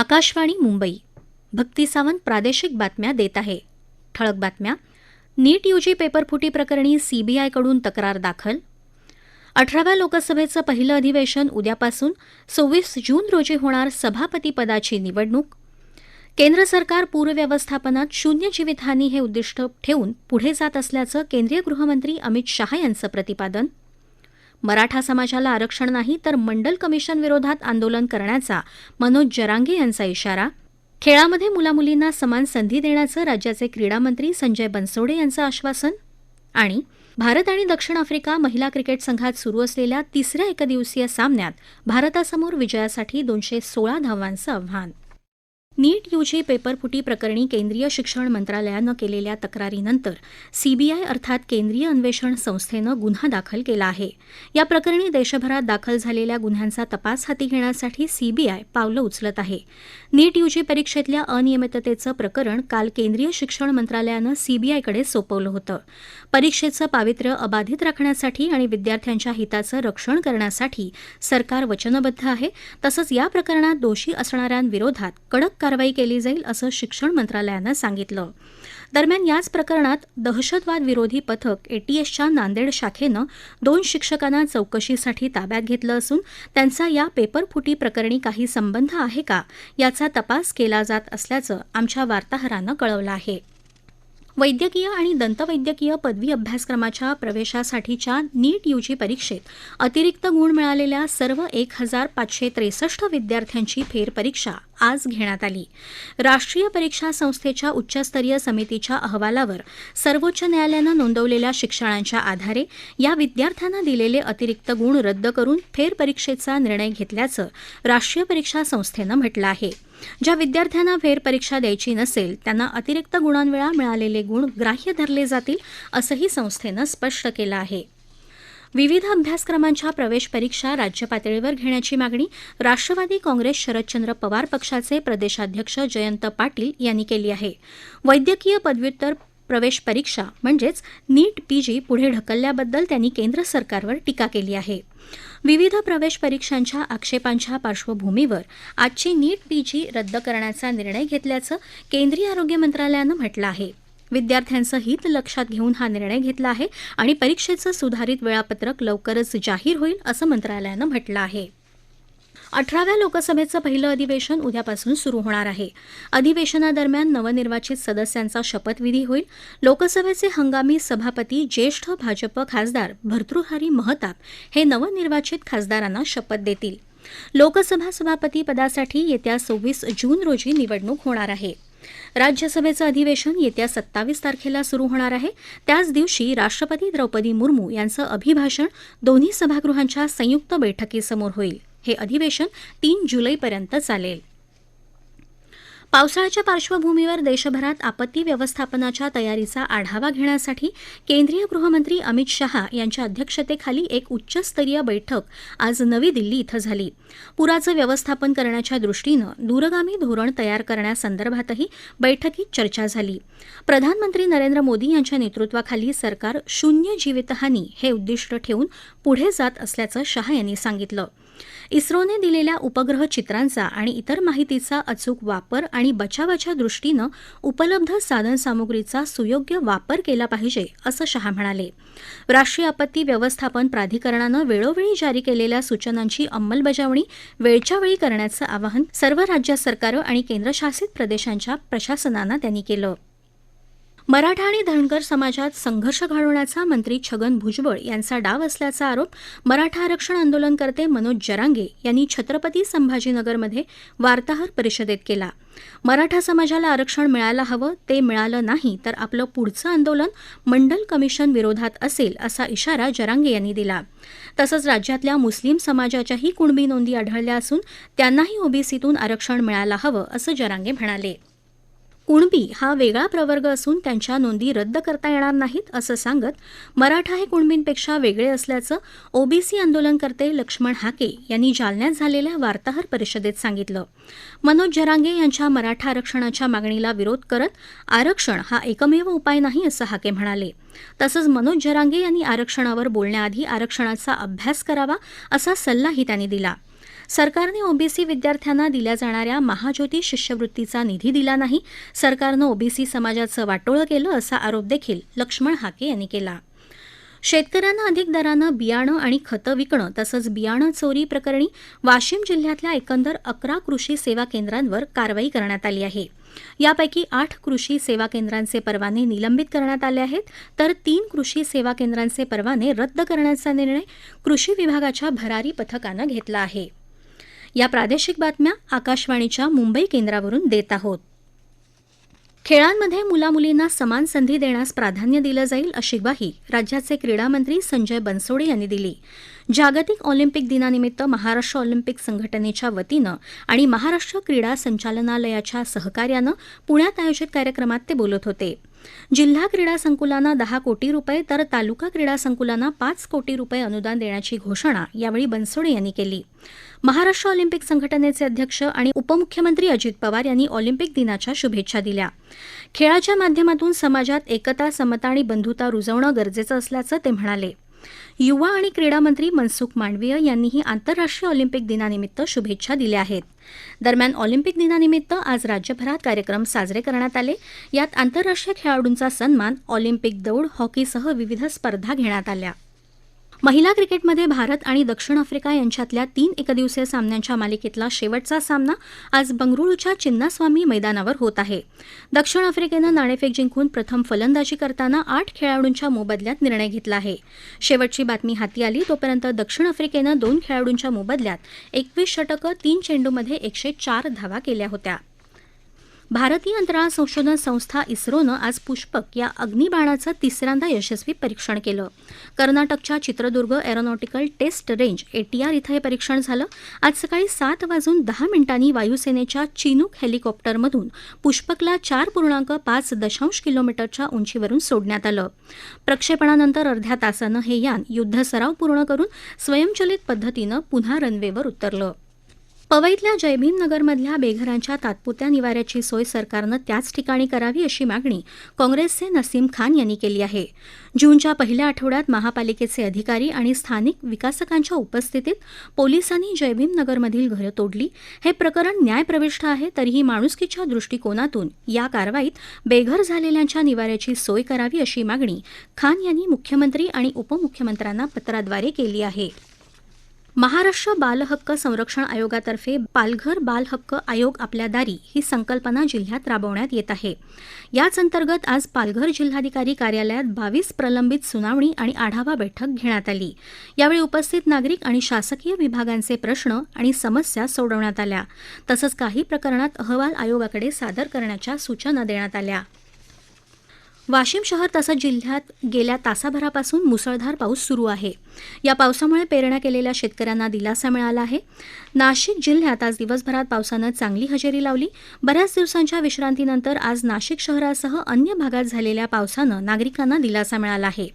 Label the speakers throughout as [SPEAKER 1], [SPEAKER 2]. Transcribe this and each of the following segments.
[SPEAKER 1] आकाशवाणी मुंबई भक्ती सावंत प्रादेशिक बातम्या देत आहे ठळक बातम्या नीट यूजी पेपरफुटी प्रकरणी सीबीआयकडून तक्रार दाखल अठराव्या लोकसभेचं पहिलं अधिवेशन उद्यापासून सव्वीस जून रोजी होणार सभापतीपदाची निवडणूक केंद्र सरकार पूरव्यवस्थापनात शून्य जीवितहानी हे उद्दिष्ट ठेवून पुढे जात असल्याचं केंद्रीय गृहमंत्री अमित शहा यांचं प्रतिपादन मराठा समाजाला आरक्षण नाही तर मंडल कमिशन विरोधात आंदोलन करण्याचा मनोज जरांगे यांचा इशारा खेळामध्ये मुलामुलींना समान संधी देण्याचं राज्याचे क्रीडामंत्री संजय बनसोडे यांचं आश्वासन आणि भारत आणि दक्षिण आफ्रिका महिला क्रिकेट संघात सुरू असलेल्या तिसऱ्या एकदिवसीय सामन्यात भारतासमोर विजयासाठी दोनशे सोळा धावांचं आव्हान नीट यूजी पेपरफुटी प्रकरणी केंद्रीय शिक्षण मंत्रालयानं केलेल्या तक्रारीनंतर सीबीआय अर्थात केंद्रीय अन्वेषण संस्थेनं गुन्हा दाखल केला आहे या प्रकरणी देशभरात दाखल झालेल्या गुन्ह्यांचा तपास हाती घेण्यासाठी सीबीआय पावलं उचलत आहे नीट यूजी परीक्षेतल्या अनियमिततेचं प्रकरण काल केंद्रीय शिक्षण मंत्रालयानं सीबीआयकडे सोपवलं होतं परीक्षेचं पावित्र्य अबाधित राखण्यासाठी आणि विद्यार्थ्यांच्या हिताचं रक्षण करण्यासाठी सरकार वचनबद्ध आहे तसंच या प्रकरणात दोषी असणाऱ्यांविरोधात कडक कारवाई केली जाईल असं शिक्षण मंत्रालयानं सांगितलं दरम्यान याच प्रकरणात दहशतवाद विरोधी पथक एटीएसच्या नांदेड शाखेनं दोन शिक्षकांना चौकशीसाठी ताब्यात घेतलं असून त्यांचा या पेपरफुटी प्रकरणी काही संबंध आहे का याचा तपास केला जात असल्याचं आमच्या वार्ताहरानं कळवलं आहे वैद्यकीय आणि दंतवैद्यकीय पदवी अभ्यासक्रमाच्या प्रवेशासाठीच्या नीट यूजी परीक्षेत अतिरिक्त गुण मिळालेल्या सर्व एक हजार पाचशे त्रेसष्ट विद्यार्थ्यांची फेरपरीक्षा आज घेण्यात आली राष्ट्रीय परीक्षा संस्थेच्या उच्चस्तरीय समितीच्या अहवालावर सर्वोच्च न्यायालयानं नोंदवलेल्या शिक्षणांच्या आधारे या विद्यार्थ्यांना दिलेले अतिरिक्त गुण रद्द करून फेरपरीक्षेचा निर्णय घेतल्याचं राष्ट्रीय परीक्षा संस्थेनं म्हटलं आहे ज्या विद्यार्थ्यांना फेरपरीक्षा द्यायची नसेल त्यांना अतिरिक्त गुणांवेळा मिळालेले गुण ग्राह्य धरले जातील असंही संस्थेनं स्पष्ट केलं आहे विविध अभ्यासक्रमांच्या प्रवेश परीक्षा राज्य पातळीवर घेण्याची मागणी राष्ट्रवादी काँग्रेस शरदचंद्र पवार पक्षाचे प्रदेशाध्यक्ष जयंत पाटील यांनी केली आहे वैद्यकीय पदव्युत्तर प्रवेश परीक्षा म्हणजेच नीट पीजी पुढे ढकलल्याबद्दल त्यांनी केंद्र सरकारवर टीका केली आहे विविध प्रवेश परीक्षांच्या आक्षेपांच्या पार्श्वभूमीवर आजची नीट पीजी रद्द करण्याचा निर्णय घेतल्याचं केंद्रीय आरोग्य मंत्रालयानं म्हटलं आहे विद्यार्थ्यांचं हित लक्षात घेऊन हा निर्णय घेतला आहे आणि परीक्षेचं सुधारित वेळापत्रक लवकरच जाहीर होईल असं मंत्रालयानं म्हटलं आहे अठराव्या लोकसभेचं पहिलं अधिवेशन उद्यापासून सुरू होणार आहे अधिवेशनादरम्यान नवनिर्वाचित सदस्यांचा शपथविधी होईल लोकसभेचे हंगामी सभापती ज्येष्ठ भाजप खासदार भर्तृहारी महताब हे नवनिर्वाचित खासदारांना शपथ देतील लोकसभा सभापती पदासाठी येत्या सव्वीस जून रोजी निवडणूक होणार आहे राज्यसभेचं अधिवेशन येत्या सत्तावीस तारखेला सुरू होणार आहे त्याच दिवशी राष्ट्रपती द्रौपदी मुर्मू यांचं अभिभाषण दोन्ही सभागृहांच्या संयुक्त बैठकीसमोर होईल हे अधिवेशन तीन जुलैपर्यंत चालेल पावसाळ्याच्या पार्श्वभूमीवर देशभरात आपत्ती व्यवस्थापनाच्या तयारीचा आढावा घेण्यासाठी केंद्रीय गृहमंत्री अमित शहा यांच्या अध्यक्षतेखाली एक उच्चस्तरीय बैठक आज नवी दिल्ली इथं झाली पुराचं व्यवस्थापन करण्याच्या दृष्टीनं दूरगामी धोरण तयार करण्यासंदर्भातही बैठकीत चर्चा झाली प्रधानमंत्री नरेंद्र मोदी यांच्या नेतृत्वाखाली सरकार शून्य जीवितहानी हे उद्दिष्ट ठेवून पुढे जात असल्याचं शहा यांनी सांगितलं इस्रोने दिलेल्या उपग्रह चित्रांचा आणि इतर माहितीचा अचूक वापर आणि बचावाच्या दृष्टीनं उपलब्ध साधनसामुग्रीचा सुयोग्य वापर केला पाहिजे असं शहा म्हणाले राष्ट्रीय आपत्ती व्यवस्थापन प्राधिकरणानं वेळोवेळी जारी केलेल्या सूचनांची अंमलबजावणी वेळच्या वेळी करण्याचं आवाहन सर्व राज्य सरकारं आणि केंद्रशासित प्रदेशांच्या प्रशासनांना त्यांनी केलं मराठा आणि धनगर समाजात संघर्ष घडवण्याचा मंत्री छगन भुजबळ यांचा डाव असल्याचा आरोप मराठा आरक्षण आंदोलनकर्ते मनोज जरांगे यांनी छत्रपती संभाजीनगरमध्ये वार्ताहर परिषदेत केला मराठा समाजाला आरक्षण मिळायला हवं ते मिळालं नाही तर आपलं पुढचं आंदोलन मंडल कमिशन विरोधात असेल असा इशारा जरांगे यांनी दिला तसंच राज्यातल्या मुस्लिम समाजाच्याही कुणबी नोंदी आढळल्या असून त्यांनाही ओबीसीतून आरक्षण मिळायला हवं असं जरांगे म्हणाले कुणबी हा वेगळा प्रवर्ग असून त्यांच्या नोंदी रद्द करता येणार नाहीत असं सांगत मराठा हे कुणबींपेक्षा वेगळे असल्याचं ओबीसी आंदोलनकर्ते लक्ष्मण हाके यांनी जालन्यात झालेल्या वार्ताहर परिषदेत सांगितलं मनोज जरांगे यांच्या मराठा आरक्षणाच्या मागणीला विरोध करत आरक्षण हा एकमेव उपाय नाही असं हाके म्हणाले तसंच मनोज जरांगे यांनी आरक्षणावर बोलण्याआधी आरक्षणाचा अभ्यास करावा असा सल्लाही त्यांनी दिला सरकारने ओबीसी विद्यार्थ्यांना दिल्या जाणाऱ्या महाज्योती शिष्यवृत्तीचा निधी दिला नाही सरकारनं ओबीसी समाजाचं वाटोळं केलं असा आरोप देखील लक्ष्मण हाके यांनी केला शेतकऱ्यांना अधिक दरानं बियाणं आणि खतं विकणं तसंच बियाणं चोरी प्रकरणी वाशिम जिल्ह्यातल्या एकंदर अकरा कृषी सेवा केंद्रांवर कारवाई करण्यात आली आहे यापैकी आठ कृषी सेवा केंद्रांचे परवाने निलंबित करण्यात आले आहेत तर तीन कृषी सेवा केंद्रांचे परवाने रद्द करण्याचा निर्णय कृषी विभागाच्या भरारी पथकानं घेतला आहे या प्रादेशिक बातम्या आकाशवाणीच्या मुंबई केंद्रावरून देत आहोत खेळांमध्ये मुलामुलींना समान संधी देण्यास प्राधान्य दिलं जाईल अशी ग्वाही राज्याचे क्रीडा मंत्री संजय बनसोडे यांनी दिली जागतिक ऑलिम्पिक दिनानिमित्त महाराष्ट्र ऑलिम्पिक संघटनेच्या वतीनं आणि महाराष्ट्र क्रीडा संचालनालयाच्या सहकार्यानं पुण्यात आयोजित कार्यक्रमात ते बोलत होते जिल्हा क्रीडा संकुलांना दहा कोटी रुपये तर तालुका क्रीडा संकुलांना पाच कोटी रुपये अनुदान देण्याची घोषणा यावेळी बनसोडे यांनी केली महाराष्ट्र ऑलिम्पिक संघटनेचे अध्यक्ष आणि उपमुख्यमंत्री अजित पवार यांनी ऑलिम्पिक दिनाच्या शुभेच्छा दिल्या खेळाच्या माध्यमातून समाजात एकता समता आणि बंधुता रुजवणं गरजेचं असल्याचं ते म्हणाले युवा आणि क्रीडा मंत्री मनसुख मांडवीय यांनीही आंतरराष्ट्रीय ऑलिम्पिक दिनानिमित्त शुभेच्छा दिल्या आहेत दरम्यान ऑलिम्पिक दिनानिमित्त आज राज्यभरात कार्यक्रम साजरे करण्यात आले यात आंतरराष्ट्रीय खेळाडूंचा सन्मान ऑलिम्पिक दौड हॉकीसह विविध स्पर्धा घेण्यात आल्या महिला क्रिकेटमध्ये भारत आणि दक्षिण आफ्रिका यांच्यातल्या तीन एकदिवसीय सामन्यांच्या मालिकेतला शेवटचा सामना आज बंगळुरूच्या चिन्नास्वामी मैदानावर होत आहे दक्षिण आफ्रिकेनं नाणेफेक जिंकून प्रथम फलंदाजी करताना आठ खेळाडूंच्या मोबदल्यात निर्णय घेतला आहे शेवटची बातमी हाती आली तोपर्यंत दक्षिण आफ्रिकेनं दोन खेळाडूंच्या मोबदल्यात एकवीस षटकं तीन चेंडूमध्ये एकशे चार धावा केल्या होत्या भारतीय अंतराळ संशोधन संस्था इस्रोनं आज पुष्पक या अग्निबाणाचं तिसऱ्यांदा यशस्वी परीक्षण केलं कर्नाटकच्या Chitradurga aeronautical test range ATR इथं हे परीक्षण झालं आज सकाळी सात वाजून दहा मिनिटांनी वायुसेनेच्या चिनूक हेलिकॉप्टरमधून पुष्पकला चार पूर्णांक पाच दशांश किलोमीटरच्या उंचीवरून सोडण्यात आलं प्रक्षेपणानंतर अर्ध्या तासानं हे यान युद्धसराव पूर्ण करून स्वयंचलित पद्धतीनं पुन्हा रनवेवर उतरलं पवईतल्या जयभीम नगरमधल्या बेघरांच्या तात्पुरत्या निवाऱ्याची सोय सरकारनं त्याच ठिकाणी करावी अशी मागणी काँग्रेसचे नसीम खान यांनी केली आहे जूनच्या पहिल्या आठवड्यात महापालिकेचे अधिकारी आणि स्थानिक विकासकांच्या उपस्थितीत पोलिसांनी जयभीम नगरमधील घरं तोडली हे प्रकरण न्यायप्रविष्ट आहे तरीही माणुसकीच्या दृष्टिकोनातून या कारवाईत बेघर झालेल्यांच्या निवाऱ्याची सोय करावी अशी मागणी खान यांनी मुख्यमंत्री आणि उपमुख्यमंत्र्यांना पत्राद्वारे केली आहे महाराष्ट्र बालहक्क संरक्षण आयोगातर्फे पालघर बालहक्क आयोग आपल्या दारी ही संकल्पना जिल्ह्यात राबवण्यात येत आहे याच अंतर्गत आज पालघर जिल्हाधिकारी कार्यालयात बावीस प्रलंबित सुनावणी आणि आढावा बैठक घेण्यात आली यावेळी उपस्थित नागरिक आणि शासकीय विभागांचे प्रश्न आणि समस्या सोडवण्यात आल्या तसंच काही प्रकरणात अहवाल आयोगाकडे सादर करण्याच्या सूचना देण्यात आल्या वाशिम शहर तसंच जिल्ह्यात गेल्या तासाभरापासून मुसळधार पाऊस सुरू आहे या पावसामुळे पेरण्या केलेल्या शेतकऱ्यांना दिलासा मिळाला आहे नाशिक जिल्ह्यात आज दिवसभरात पावसानं चांगली हजेरी लावली बऱ्याच दिवसांच्या विश्रांतीनंतर आज नाशिक शहरासह अन्य भागात झालेल्या पावसानं नागरिकांना दिलासा मिळाला आहे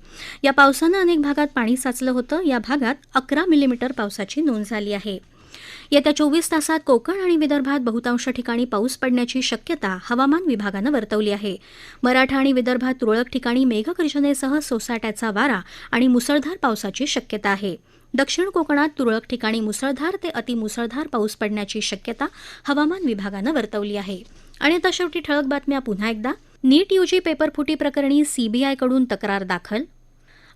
[SPEAKER 1] या पावसानं अनेक भागात पाणी साचलं होतं या भागात अकरा मिलीमीटर पावसाची नोंद झाली आहे येत्या चोवीस तासात कोकण आणि विदर्भात बहुतांश ठिकाणी पाऊस पडण्याची शक्यता हवामान विभागानं वर्तवली आहे मराठा आणि विदर्भात तुरळक ठिकाणी मेघगर्जनेसह सोसाट्याचा वारा आणि मुसळधार पावसाची शक्यता आहे दक्षिण कोकणात तुरळक ठिकाणी मुसळधार ते अतिमुसळधार पाऊस पडण्याची शक्यता हवामान विभागानं वर्तवली आहे आणि आता शेवटी ठळक बातम्या पुन्हा एकदा नीट यूजी पेपरफुटी प्रकरणी सीबीआयकडून तक्रार दाखल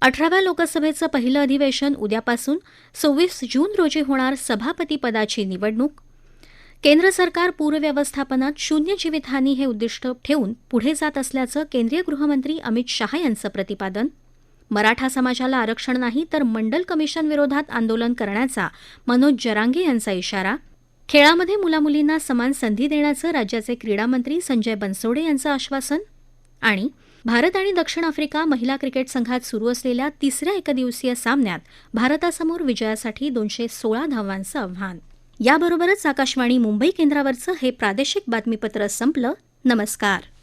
[SPEAKER 1] अठराव्या लोकसभेचं पहिलं अधिवेशन उद्यापासून सव्वीस जून रोजी होणार सभापतीपदाची निवडणूक केंद्र सरकार पूरव्यवस्थापनात शून्य जीवितहानी हे उद्दिष्ट ठेवून पुढे जात असल्याचं केंद्रीय गृहमंत्री अमित शहा यांचं प्रतिपादन मराठा समाजाला आरक्षण नाही तर मंडल कमिशन विरोधात आंदोलन करण्याचा मनोज जरांगे यांचा इशारा खेळामध्ये मुलामुलींना समान संधी देण्याचं राज्याचे क्रीडामंत्री संजय बनसोडे यांचं आश्वासन आणि भारत आणि दक्षिण आफ्रिका महिला क्रिकेट संघात सुरू असलेल्या तिसऱ्या एकदिवसीय सामन्यात भारतासमोर विजयासाठी दोनशे सोळा धावांचं आव्हान याबरोबरच आकाशवाणी मुंबई केंद्रावरचं हे प्रादेशिक बातमीपत्र संपलं नमस्कार